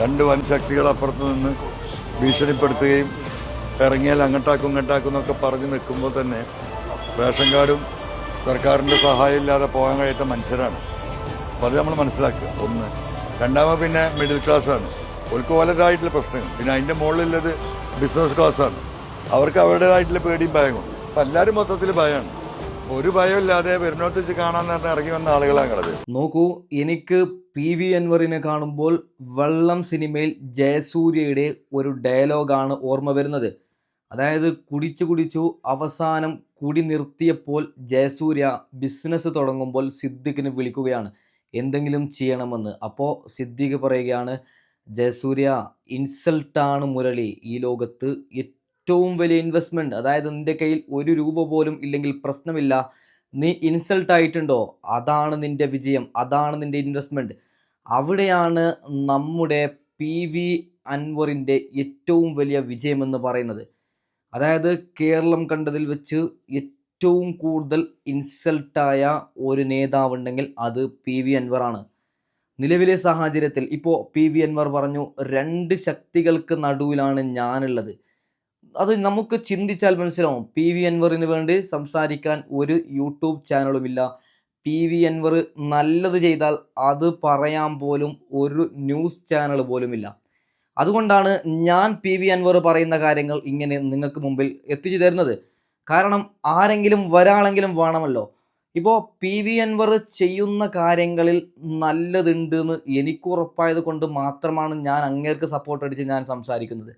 രണ്ട് വൻ ശക്തികൾ അപ്പുറത്ത് നിന്ന് ഭീഷണിപ്പെടുത്തുകയും ഇറങ്ങിയാൽ അങ്ങോട്ടാക്കും ഇങ്ങോട്ടാക്കും എന്നൊക്കെ പറഞ്ഞ് നിൽക്കുമ്പോൾ തന്നെ റേഷൻ കാർഡും സർക്കാരിന്റെ സഹായം ഇല്ലാതെ പോകാൻ കഴിയാത്ത മനുഷ്യരാണ്. അപ്പോൾ അത് നമ്മൾ മനസ്സിലാക്കുക. ഒന്ന്. രണ്ടാമത് പിന്നെ മിഡിൽ ക്ലാസ്സാണ് അവർക്ക് വലുതായിട്ടുള്ള പ്രശ്നങ്ങൾ. പിന്നെ അതിന്റെ മുകളിലുള്ളത് ബിസിനസ് ക്ലാസ്സാണ് അവർക്ക് അവരുടേതായിട്ടുള്ള പേടിയും ഭയവും അപ്പോൾ എല്ലാവരും മൊത്തത്തിൽ ഭയമാണ്. ഒരു ഭയമില്ലാതെ പെരുന്നോട്ട് വെച്ച് കാണാൻ പറഞ്ഞ ഇറങ്ങി വന്ന ആളുകളാണ് കളത് നോക്കൂ എനിക്ക് പി വി അൻവറിനെ കാണുമ്പോൾ വെള്ളം സിനിമയിൽ ജയസൂര്യയുടെ ഒരു ഡയലോഗാണ് ഓർമ്മ വരുന്നത്. അതായത് കുടിച്ചു കുടിച്ചു അവസാനം കുടി നിർത്തിയപ്പോൾ ജയസൂര്യ ബിസിനസ് തുടങ്ങുമ്പോൾ സിദ്ദിഖിന് വിളിക്കുകയാണ്. എന്തെങ്കിലും ചെയ്യണമെന്ന്. അപ്പോൾ സിദ്ദിഖ് പറയുകയാണ് ജയസൂര്യ ഇൻസൾട്ടാണ് മുരളി ഈ ലോകത്ത് ഏറ്റവും വലിയ ഇൻവെസ്റ്റ്മെന്റ് അതായത് നിന്റെ കയ്യിൽ ഒരു രൂപ പോലും ഇല്ലെങ്കിൽ പ്രശ്നമില്ല. നീ ഇൻസൾട്ട് ആയിട്ടുണ്ടോ? അതാണ് നിന്റെ വിജയം. അതാണ് നിന്റെ ഇൻവെസ്റ്റ്മെന്റ് അവിടെയാണ് നമ്മുടെ പി വി അൻവറിന്റെ ഏറ്റവും വലിയ വിജയമെന്ന് പറയുന്നത്. അതായത് കേരളം കണ്ടതിൽ വെച്ച് ഏറ്റവും കൂടുതൽ ഇൻസൾട്ടായ ഒരു നേതാവുണ്ടെങ്കിൽ അത് പി വി അൻവറാണ് നിലവിലെ സാഹചര്യത്തിൽ ഇപ്പോൾ പി വി അൻവർ പറഞ്ഞു രണ്ട് ശക്തികൾക്ക് നടുവിലാണ് ഞാനുള്ളത്. അത് നമുക്ക് ചിന്തിച്ചാൽ മനസ്സിലാവും. പി വി അൻവറിന് വേണ്ടി സംസാരിക്കാൻ ഒരു യൂട്യൂബ് ചാനലുമില്ല. പി വി അൻവർ നല്ലത് ചെയ്താൽ അത് പറയാൻ പോലും ഒരു ന്യൂസ് ചാനൽ പോലുമില്ല. അതുകൊണ്ടാണ് ഞാൻ പി വി അൻവർ പറയുന്ന കാര്യങ്ങൾ ഇങ്ങനെ നിങ്ങൾക്ക് മുമ്പിൽ എത്തിച്ചു തരുന്നത്. കാരണം ആരെങ്കിലും വരാളെങ്കിലും വേണമല്ലോ. ഇപ്പോൾ പി വി അൻവർ ചെയ്യുന്ന കാര്യങ്ങളിൽ നല്ലതുണ്ടെന്ന് എനിക്ക് ഉറപ്പായത് കൊണ്ട് മാത്രമാണ് ഞാൻ അങ്ങേർക്ക് സപ്പോർട്ട് അടിച്ച് ഞാൻ സംസാരിക്കുന്നത്.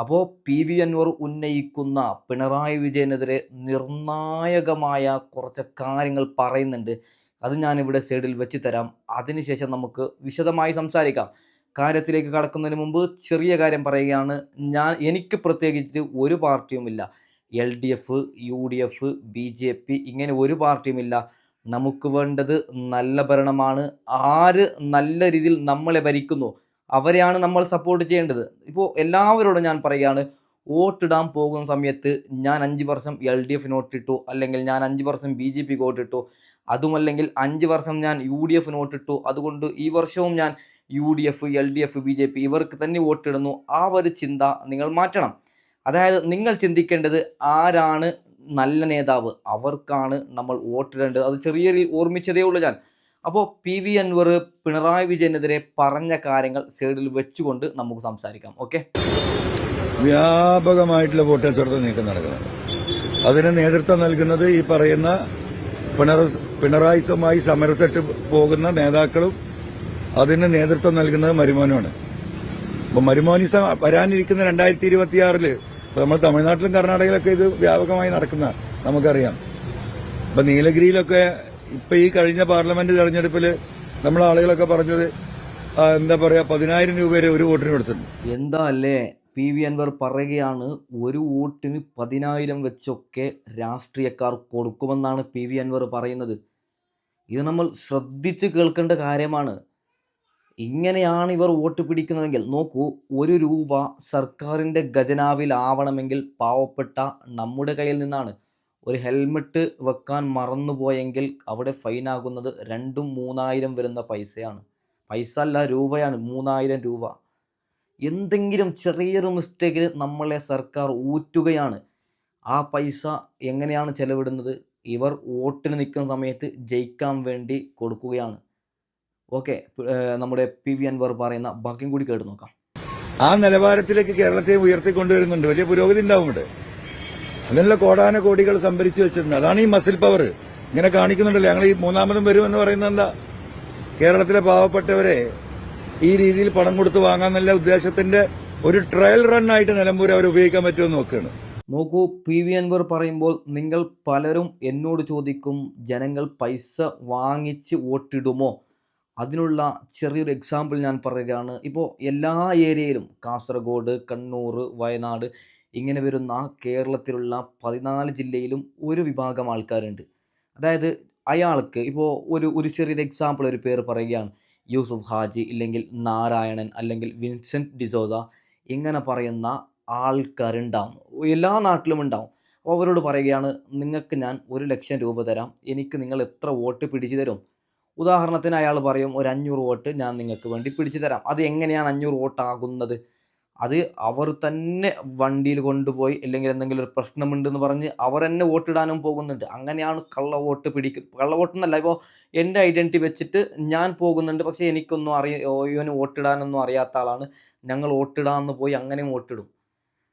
അപ്പോൾ പി വി അൻവർ ഉന്നയിക്കുന്ന പിണറായി വിജയനെതിരെ നിർണായകമായ കുറച്ച് കാര്യങ്ങൾ പറയുന്നുണ്ട്. അത് ഞാനിവിടെ സൈഡിൽ വെച്ച് തരാം. അതിനുശേഷം നമുക്ക് വിശദമായി സംസാരിക്കാം. കാര്യത്തിലേക്ക് കടക്കുന്നതിന് മുമ്പ് ചെറിയ കാര്യം പറയുകയാണ്. ഞാൻ എനിക്ക് പ്രത്യേകിച്ച് ഒരു പാർട്ടിയുമില്ല L D F U D F B J P ഇങ്ങനെ ഒരു പാർട്ടിയുമില്ല നമുക്ക് വേണ്ടത് നല്ല ഭരണമാണ്. ആര് നല്ല രീതിയിൽ നമ്മളെ ഭരിക്കുന്നു? അവരെയാണ് നമ്മൾ സപ്പോർട്ട് ചെയ്യേണ്ടത്. ഇപ്പോൾ എല്ലാവരോടും ഞാൻ പറയുകയാണ് വോട്ടിടാൻ പോകുന്ന സമയത്ത് ഞാൻ അഞ്ച് വർഷം എൽ ഡി എഫിന് വോട്ടിട്ടു അല്ലെങ്കിൽ ഞാൻ അഞ്ച് വർഷം ബി ജെ പിക്ക് വോട്ടിട്ടു അതുമല്ലെങ്കിൽ അഞ്ച് വർഷം ഞാൻ യു ഡി എഫിന് വോട്ടിട്ടു അതുകൊണ്ട് ഈ വർഷവും ഞാൻ U D F L D F B J P ഇവർക്ക് തന്നെ വോട്ടിടുന്നു ആ ഒരു ചിന്ത നിങ്ങൾ മാറ്റണം. അതായത് നിങ്ങൾ ചിന്തിക്കേണ്ടത് ആരാണ് നല്ല നേതാവ്? അവർക്കാണ് നമ്മൾ വോട്ടിടേണ്ടത് അത് ചെറിയ ഓർമ്മിച്ചതേ ഉള്ളൂ ഞാൻ. അപ്പോൾ പി വി അൻവർ പിണറായി വിജയനെതിരെ പറഞ്ഞ കാര്യങ്ങൾ സൈഡിൽ വെച്ചുകൊണ്ട് നമുക്ക് സംസാരിക്കാം. ഓക്കെ? വ്യാപകമായിട്ടുള്ള കച്ചവടത്തിൽ നീക്കം നടക്കുന്നത് അതിന് നേതൃത്വം നൽകുന്നത് ഈ പറയുന്ന പിണറ പിണറായിസുമായി സമരസെട്ട് പോകുന്ന നേതാക്കളും അതിന് നേതൃത്വം നൽകുന്നത് മരുമോനുമാണ്. അപ്പൊ മരുമോനിസ വരാനിരിക്കുന്ന രണ്ടായിരത്തി ഇരുപത്തിയാറിൽ നമ്മൾ തമിഴ്നാട്ടിലും കർണാടകയിലൊക്കെ ഇത് വ്യാപകമായി നടക്കുന്ന നമുക്കറിയാം. ഇപ്പൊ നീലഗിരിയിലൊക്കെ ഇപ്പൊ ഈ കഴിഞ്ഞ പാർലമെന്റ് തെരഞ്ഞെടുപ്പിൽ നമ്മളെ ആളുകളൊക്കെ പറഞ്ഞത് എന്താ പറയാ പതിനായിരം രൂപ വരെ ഒരു വോട്ടിന് കൊടുത്തിട്ടുണ്ട്. എന്താ അല്ലേ? പി. വി. അൻവർ പറയുകയാണ് ഒരു വോട്ടിന് പതിനായിരം വെച്ചൊക്കെ രാഷ്ട്രീയക്കാർ കൊടുക്കുമെന്നാണ് പി. വി. അൻവർ പറയുന്നത്. ഇത് നമ്മൾ ശ്രദ്ധിച്ച് കേൾക്കേണ്ട കാര്യമാണ്. ഇങ്ങനെയാണ് ഇവർ വോട്ട് പിടിക്കുന്നതെങ്കിൽ നോക്കൂ ഒരു രൂപ സർക്കാരിന്റെ ഖജനാവിലാവണമെങ്കിൽ പാവപ്പെട്ട നമ്മുടെ കയ്യിൽ നിന്നാണ്. ഒരു ഹെൽമെറ്റ് വെക്കാൻ മറന്നുപോയെങ്കിൽ അവിടെ ഫൈനാകുന്നത് രണ്ടും മൂന്നായിരം വരുന്ന പൈസയാണ്. പൈസ അല്ല രൂപയാണ്. മൂന്നായിരം രൂപ. എന്തെങ്കിലും ചെറിയൊരു മിസ്റ്റേക്കിൽ നമ്മളെ സർക്കാർ ഊറ്റുകയാണ്. ആ പൈസ എങ്ങനെയാണ് ചെലവിടുന്നത്? ഇവർ വോട്ടിന് നിൽക്കുന്ന സമയത്ത് ജയിക്കാൻ വേണ്ടി കൊടുക്കുകയാണ്. ഓക്കെ നമ്മുടെ പി വി അൻവർ പറയുന്ന ബാക്കിയും കൂടി കേട്ട് നോക്കാം. ആ നിലവാരത്തിലേക്ക് കേരളത്തെ ഉയർത്തിക്കൊണ്ടുവരുന്നുണ്ട്. വലിയ പുരോഗതി ഉണ്ടാവും അതിനുള്ള കോടാന കോടികൾ സംഭരിച്ചു വെച്ചിട്ടുണ്ട്. അതാണ് ഈ മസിൽ പവർ. ഇങ്ങനെ കാണിക്കുന്നുണ്ടല്ലോ. ഞങ്ങൾ ഈ മൂന്നാമതും വരുമെന്ന് പറയുന്നത് എന്താ? കേരളത്തിലെ പാവപ്പെട്ടവരെ ഈ രീതിയിൽ പണം കൊടുത്ത് വാങ്ങാന്നുള്ള ഉദ്ദേശത്തിന്റെ ഒരു ട്രയൽ റൺ ആയിട്ട് നിലമ്പൂർ അവർ ഉപയോഗിക്കാൻ പറ്റുമെന്ന് നോക്കുകയാണ്. നോക്കൂ പി വി അൻവർ പറയുമ്പോൾ നിങ്ങൾ പലരും എന്നോട് ചോദിക്കും ജനങ്ങൾ പൈസ വാങ്ങിച്ച് വോട്ടിടുമോ? അതിനുള്ള ചെറിയൊരു എക്സാമ്പിൾ ഞാൻ പറയുകയാണ്. ഇപ്പോൾ എല്ലാ ഏരിയയിലും കാസർഗോഡ് കണ്ണൂർ വയനാട് ഇങ്ങനെ വരുന്ന കേരളത്തിലുള്ള പതിനാല് ജില്ലയിലും ഒരു വിഭാഗം ആൾക്കാരുണ്ട്. അതായത് അയാൾക്ക് ഇപ്പോൾ ഒരു ഒരു ചെറിയൊരു എക്സാമ്പിൾ ഒരു പേര് പറയുകയാണ്. യൂസുഫ് ഹാജി ഇല്ലെങ്കിൽ നാരായണൻ അല്ലെങ്കിൽ വിൻസെന്റ് ഡിസോദ ഇങ്ങനെ പറയുന്ന ആൾക്കാരുണ്ടാവും. എല്ലാ നാട്ടിലും ഉണ്ടാവും. അപ്പോൾ അവരോട് പറയുകയാണ് നിങ്ങൾക്ക് ഞാൻ ഒരു ലക്ഷം രൂപ തരാം. എനിക്ക് നിങ്ങൾ എത്ര വോട്ട് പിടിച്ചു തരും? ഉദാഹരണത്തിന് അയാൾ പറയും ഒരു അഞ്ഞൂറ് വോട്ട് ഞാൻ നിങ്ങൾക്ക് വേണ്ടി പിടിച്ചു തരാം. അത് എങ്ങനെയാണ് അഞ്ഞൂറ് വോട്ടാകുന്നത്? അത് അവർ തന്നെ വണ്ടിയിൽ കൊണ്ടുപോയി അല്ലെങ്കിൽ എന്തെങ്കിലും ഒരു പ്രശ്നമുണ്ടെന്ന് പറഞ്ഞ് അവർ തന്നെ വോട്ടിടാനും പോകുന്നുണ്ട്. അങ്ങനെയാണ് കള്ള വോട്ട് പിടിക്കുക കള്ള വോട്ടെന്നല്ല ഇപ്പോൾ എന്റെ ഐഡന്റിറ്റി വെച്ചിട്ട് ഞാൻ പോകുന്നുണ്ട് പക്ഷേ എനിക്കൊന്നും അറിയ ഇവന് വോട്ടിടാനൊന്നും അറിയാത്ത ആളാണ്. ഞങ്ങൾ വോട്ടിടാമെന്ന് പോയി അങ്ങനെയും വോട്ടിടും.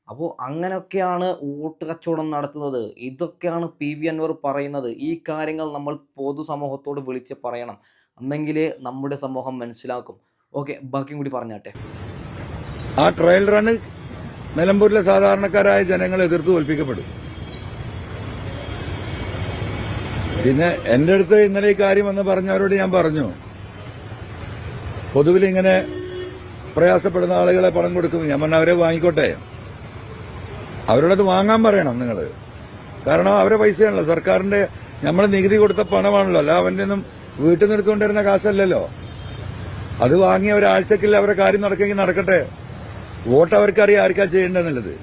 അപ്പോൾ അങ്ങനെയൊക്കെയാണ് വോട്ട് കച്ചവടം നടത്തുന്നത്. ഇതൊക്കെയാണ് പി വി അൻവർ പറയുന്നത്. ഈ കാര്യങ്ങൾ നമ്മൾ പൊതുസമൂഹത്തോട് വിളിച്ച് പറയണം. എന്നെങ്കിലേ നമ്മുടെ സമൂഹം മനസ്സിലാക്കും. ഓക്കെ ബാക്കിയും കൂടി പറഞ്ഞാട്ടെ. ആ ട്രയൽ റണ് നിലമ്പൂരിലെ സാധാരണക്കാരായ ജനങ്ങൾ എതിർത്ത് തോൽപ്പിക്കപ്പെടും. പിന്നെ എന്റെ അടുത്ത് ഇന്നലെ ഈ കാര്യം എന്ന് പറഞ്ഞവരോട് ഞാൻ പറഞ്ഞു. പൊതുവിൽ ഇങ്ങനെ പ്രയാസപ്പെടുന്ന ആളുകളെ പണം കൊടുക്കുന്നു ഞാൻ പറഞ്ഞ അവരെ വാങ്ങിക്കോട്ടെ. അവരോടത് വാങ്ങാൻ പറയണം നിങ്ങൾ കാരണം അവരെ പൈസയാണല്ലോ. സർക്കാരിന്റെ നമ്മൾ നികുതി കൊടുത്ത പണമാണല്ലോ. അല്ല അവന്റെ ഒന്നും വീട്ടിൽ നിന്ന് എടുത്തുകൊണ്ടിരുന്ന കാശല്ലല്ലോ. അത് വാങ്ങി ഒരാഴ്ചക്കില്ല അവരെ കാര്യം നടക്കെങ്കിൽ നടക്കട്ടെ. വോട്ട് അവർക്കറിയാം ആർക്കാ ചെയ്യേണ്ടതെന്നുള്ളത്.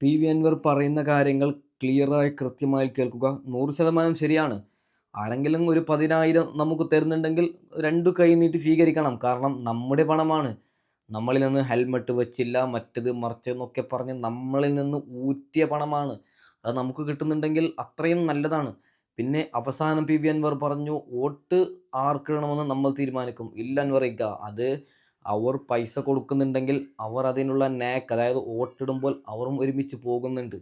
പി വി അൻവർ പറയുന്ന കാര്യങ്ങൾ ക്ലിയറായി കൃത്യമായി കേൾക്കുക നൂറ് ശതമാനം ശരിയാണ്. ആരെങ്കിലും ഒരു പതിനായിരം നമുക്ക് തരുന്നുണ്ടെങ്കിൽ രണ്ടു കൈ നീട്ടി സ്വീകരിക്കണം. കാരണം നമ്മുടെ പണമാണ്. നമ്മളിൽ നിന്ന് ഹെൽമെറ്റ് വെച്ചില്ല മറ്റത് മറിച്ചെന്നൊക്കെ പറഞ്ഞ് നമ്മളിൽ നിന്ന് ഊറ്റിയ പണമാണ്. അത് നമുക്ക് കിട്ടുന്നുണ്ടെങ്കിൽ അത്രയും നല്ലതാണ്. പിന്നെ അവസാനം പി വി അൻവർ പറഞ്ഞു വോട്ട് ആർക്കിടണമെന്ന് നമ്മൾ തീരുമാനിക്കും. ഇല്ല അൻവർ ഇക്ക അത് അവർ പൈസ കൊടുക്കുന്നുണ്ടെങ്കിൽ അവർ അതിനുള്ള നാക്ക് അതായത് വോട്ടിടുമ്പോൾ അവരും ഒരുമിച്ച് പോകുന്നുണ്ട്.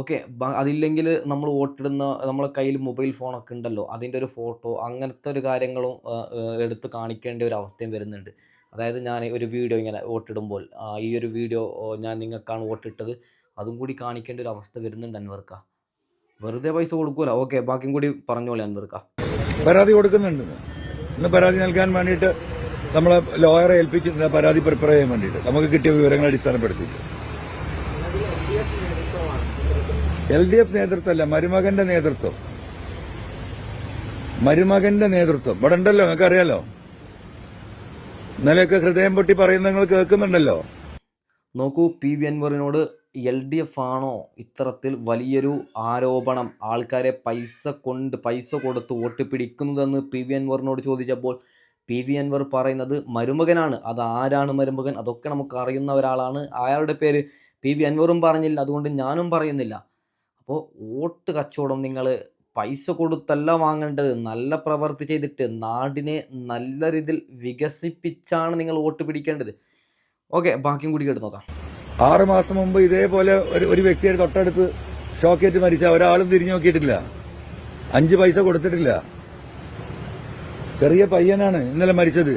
ഓക്കെ അതില്ലെങ്കിൽ നമ്മൾ വോട്ടിടുന്ന നമ്മളെ കയ്യിൽ മൊബൈൽ ഫോണൊക്കെ ഉണ്ടല്ലോ അതിന്റെ ഒരു ഫോട്ടോ അങ്ങനത്തെ ഒരു കാര്യങ്ങളും എടുത്ത് കാണിക്കേണ്ട ഒരു അവസ്ഥയും വരുന്നുണ്ട്. അതായത് ഞാൻ ഒരു വീഡിയോ ഇങ്ങനെ വോട്ടിടുമ്പോൾ ഈ ഒരു വീഡിയോ ഞാൻ നിങ്ങൾക്കാണ് വോട്ടിട്ടത് അതും കൂടി കാണിക്കേണ്ട ഒരു അവസ്ഥ വരുന്നുണ്ട് അൻവർക്ക. വെറുതെ പൈസ കൊടുക്കൂല. ഓക്കെ ബാക്കിയും കൂടി പറഞ്ഞോളെ അൻവർക്ക. പരാതി കൊടുക്കുന്നുണ്ട്. ഇന്ന് പരാതി നൽകാൻ വേണ്ടിയിട്ട് നമ്മളെ ലോയറെ ഏൽപ്പിച്ചിട്ടുണ്ട് പരാതി പ്രിപ്പയർ ചെയ്യാൻ വേണ്ടിയിട്ട്. നമുക്ക് കിട്ടിയ വിവരങ്ങൾ അടിസ്ഥാനപ്പെടുത്തിയിട്ട്. എൽ ഡി എഫ് നേതൃത്വമല്ല മരുമകന്റെ നേതൃത്വം. മരുമകന്റെ നേതൃത്വം. ഇവിടെ ഉണ്ടല്ലോ നിങ്ങൾക്ക് അറിയാലോ ഇന്നലെയൊക്കെ ഹൃദയം പൊട്ടി പറയുന്നത് നിങ്ങൾ കേൾക്കുന്നുണ്ടല്ലോ. നോക്കൂ പി. വി. അൻവറിനോട് എൽ ഡി എഫ് ആണോ ഇത്തരത്തിൽ വലിയൊരു ആരോപണം? ആൾക്കാരെ പൈസ കൊണ്ട് പൈസ കൊടുത്ത് വോട്ട് പിടിക്കുന്നതെന്ന് പി. വി. അൻവറിനോട് ചോദിച്ചപ്പോൾ പി വി അൻവർ പറയുന്നത് മരുമകനാണ്. അത് ആരാണ് മരുമകൻ? അതൊക്കെ നമുക്ക് അറിയുന്ന ഒരാളാണ്. അയാളുടെ പേര് പി വി അൻവറും പറഞ്ഞില്ല. അതുകൊണ്ട് ഞാനും പറയുന്നില്ല. അപ്പോൾ വോട്ട് കച്ചവടം നിങ്ങൾ പൈസ കൊടുത്തല്ല വാങ്ങേണ്ടത്. നല്ല പ്രവൃത്തി ചെയ്തിട്ട് നാടിനെ നല്ല രീതിയിൽ വികസിപ്പിച്ചാണ് നിങ്ങൾ വോട്ട് പിടിക്കേണ്ടത്. ഓക്കെ ബാക്കിയും കൂടി കേട്ട് നോക്കാം. ആറ് മാസം മുമ്പ് ഇതേപോലെ ഒരു ഒരു വ്യക്തിയുടെ തൊട്ടടുത്ത് ഷോക്കേറ്റ് മരിച്ച ഒരാളും തിരിഞ്ഞു നോക്കിയിട്ടില്ല. അഞ്ച് പൈസ കൊടുത്തിട്ടില്ല. ചെറിയ പയ്യനാണ് ഇന്നലെ മരിച്ചത്.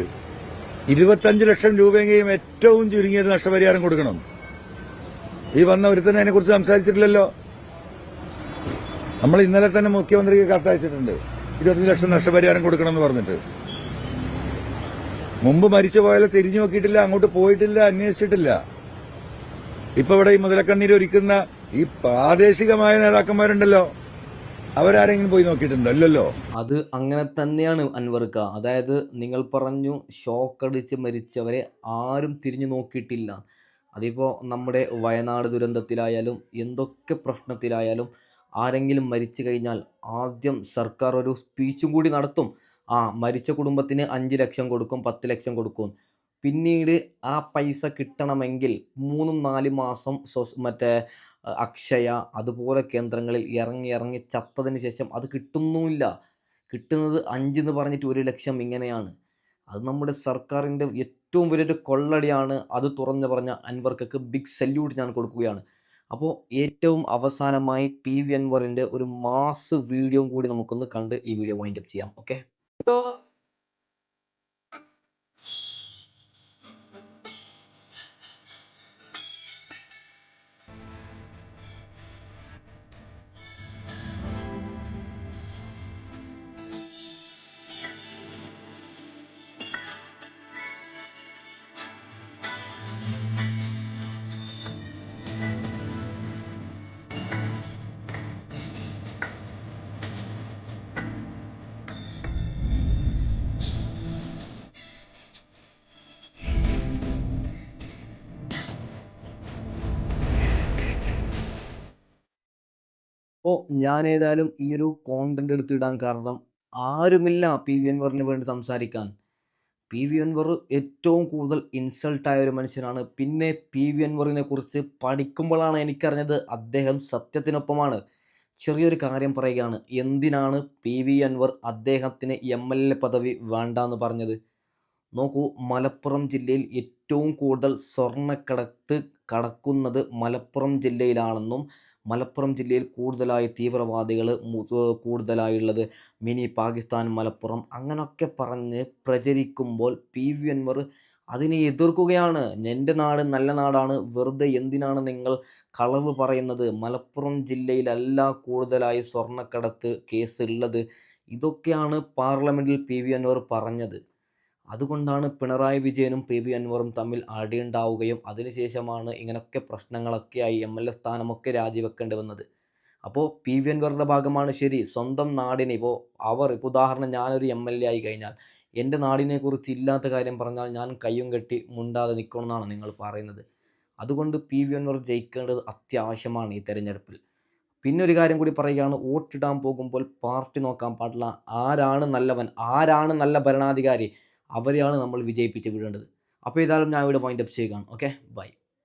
ഇരുപത്തഞ്ച് ലക്ഷം രൂപയെങ്കിലും ഏറ്റവും ചുരുങ്ങിയത് നഷ്ടപരിഹാരം കൊടുക്കണം. ഈ വന്ന ഒരുത്തന്നെ അതിനെ കുറിച്ച് സംസാരിച്ചിട്ടില്ലല്ലോ. നമ്മൾ ഇന്നലെ തന്നെ മുഖ്യമന്ത്രിക്ക് കത്തയച്ചിട്ടുണ്ട്. ഇരുപത്തഞ്ച് ലക്ഷം നഷ്ടപരിഹാരം കൊടുക്കണം എന്ന് പറഞ്ഞിട്ട്. മുമ്പ് മരിച്ചു പോയാലും തിരിഞ്ഞു നോക്കിയിട്ടില്ല അങ്ങോട്ട് പോയിട്ടില്ല അന്വേഷിച്ചിട്ടില്ല. ഇപ്പൊ ഇവിടെ ഈ മുതലക്കണ്ണീര് ഒരുക്കുന്ന ഈ പ്രാദേശികമായ നേതാക്കന്മാരുണ്ടല്ലോ. അവരാരെങ്കിലും പോയി നോക്കിയിട്ടുണ്ടോ? അല്ലല്ലോ അത് അങ്ങനെ തന്നെയാണ് അൻവർക്ക. അതായത് നിങ്ങൾ പറഞ്ഞു ഷോക്കടിച്ച് മരിച്ചവരെ ആരും തിരിഞ്ഞു നോക്കിയിട്ടില്ല. അതിപ്പോൾ നമ്മുടെ വയനാട് ദുരന്തത്തിലായാലും എന്തൊക്കെ പ്രശ്നത്തിലായാലും ആരെങ്കിലും മരിച്ചു കഴിഞ്ഞാൽ ആദ്യം സർക്കാർ ഒരു സ്പീച്ചും കൂടി നടത്തും. ആ മരിച്ച കുടുംബത്തിന് അഞ്ച് ലക്ഷം കൊടുക്കും പത്ത് ലക്ഷം കൊടുക്കും. പിന്നീട് ആ പൈസ കിട്ടണമെങ്കിൽ മൂന്നും നാല് മാസം മറ്റേ അക്ഷയ അതുപോലെ കേന്ദ്രങ്ങളിൽ ഇറങ്ങി ഇറങ്ങി ചത്തതിന് ശേഷം അത് കിട്ടുന്നുമില്ല. കിട്ടുന്നത് അഞ്ചെന്ന് പറഞ്ഞിട്ട് ഒരു ലക്ഷം ഇങ്ങനെയാണ്. അത് നമ്മുടെ സർക്കാരിന്റെ ഏറ്റവും വലിയൊരു കൊള്ളടിയാണ്. അത് തുറന്നു പറഞ്ഞ അൻവർക്കൊക്കെ ബിഗ് സല്യൂട്ട് ഞാൻ കൊടുക്കുകയാണ്. അപ്പോൾ ഏറ്റവും അവസാനമായി പി വി അൻവറിന്റെ ഒരു മാസ് വീഡിയോ കൂടി നമുക്കൊന്ന് കണ്ട് ഈ വീഡിയോ വൈൻഡപ്പ് ചെയ്യാം. ഓക്കെ അപ്പോൾ ഞാൻ ഏതായാലും ഈ ഒരു കോണ്ടന്റ് എടുത്തിടാൻ കാരണം ആരുമില്ല പി വി എൻവറിന് വേണ്ടി സംസാരിക്കാൻ. പി വി എൻവർ ഏറ്റവും കൂടുതൽ ഇൻസൾട്ടായ ഒരു മനുഷ്യനാണ്. പിന്നെ പി വി എൻവറിനെ കുറിച്ച് പഠിക്കുമ്പോഴാണ് എനിക്കറിഞ്ഞത് അദ്ദേഹം സത്യത്തിനൊപ്പമാണ്. ചെറിയൊരു കാര്യം പറയുകയാണ്. എന്തിനാണ് പി വി അൻവർ അദ്ദേഹത്തിന് എം എൽ എ പദവി വേണ്ടെന്ന് പറഞ്ഞത്? നോക്കൂ മലപ്പുറം ജില്ലയിൽ ഏറ്റവും കൂടുതൽ സ്വർണക്കടത്ത് കടക്കുന്നത് മലപ്പുറം ജില്ലയിലാണെന്നും മലപ്പുറം ജില്ലയിൽ കൂടുതലായി തീവ്രവാദികൾ കൂടുതലായുള്ളത്. മിനി പാകിസ്ഥാൻ മലപ്പുറം അങ്ങനൊക്കെ പറഞ്ഞ് പ്രചരിക്കുമ്പോൾ പി വി അൻവർ അതിനെ എതിർക്കുകയാണ്. എന്റെ നാട് നല്ല നാടാണ്. വെറുതെ എന്തിനാണ് നിങ്ങൾ കളവ് പറയുന്നത്? മലപ്പുറം ജില്ലയിലല്ല കൂടുതലായി സ്വർണക്കടത്ത് കേസ് ഉള്ളത് ഇതൊക്കെയാണ് പാർലമെന്റിൽ പി വി അൻവർ പറഞ്ഞത്. അതുകൊണ്ടാണ് പിണറായി വിജയനും പി വി അൻവറും തമ്മിൽ അടിയുണ്ടാവുകയും അതിനുശേഷമാണ് ഇങ്ങനൊക്കെ പ്രശ്നങ്ങളൊക്കെയായി എം എൽ എ സ്ഥാനമൊക്കെ രാജിവെക്കേണ്ടി വന്നത്. അപ്പോൾ പി വി അൻവറിന്റെ ഭാഗമാണ് ശരി സ്വന്തം നാടിനെ ഇപ്പോൾ അവർ ഇപ്പോൾ ഉദാഹരണം ഞാനൊരു എം എൽ എ ആയി കഴിഞ്ഞാൽ എന്റെ നാടിനെക്കുറിച്ച് ഇല്ലാത്ത കാര്യം പറഞ്ഞാൽ ഞാൻ കയ്യും കെട്ടി മുണ്ടാതെ നിൽക്കണമെന്നാണ് നിങ്ങൾ പറയുന്നത്. അതുകൊണ്ട് പി വി അൻവർ ജയിക്കേണ്ടത് അത്യാവശ്യമാണ് ഈ തെരഞ്ഞെടുപ്പിൽ. പിന്നെ ഒരു കാര്യം കൂടി പറയുകയാണ് വോട്ടിടാൻ പോകുമ്പോൾ പാർട്ടി നോക്കാൻ പാടില്ല. ആരാണ് നല്ലവൻ? ആരാണ് നല്ല ഭരണാധികാരി? അവരെയാണ് നമ്മൾ വിജയിപ്പിച്ച് വിടേണ്ടത്. അപ്പോൾ ഏതായാലും ഞാൻ ഇവിടെ വൈൻഡപ്പ് ചെയ്യുകയാണ്. Okay bye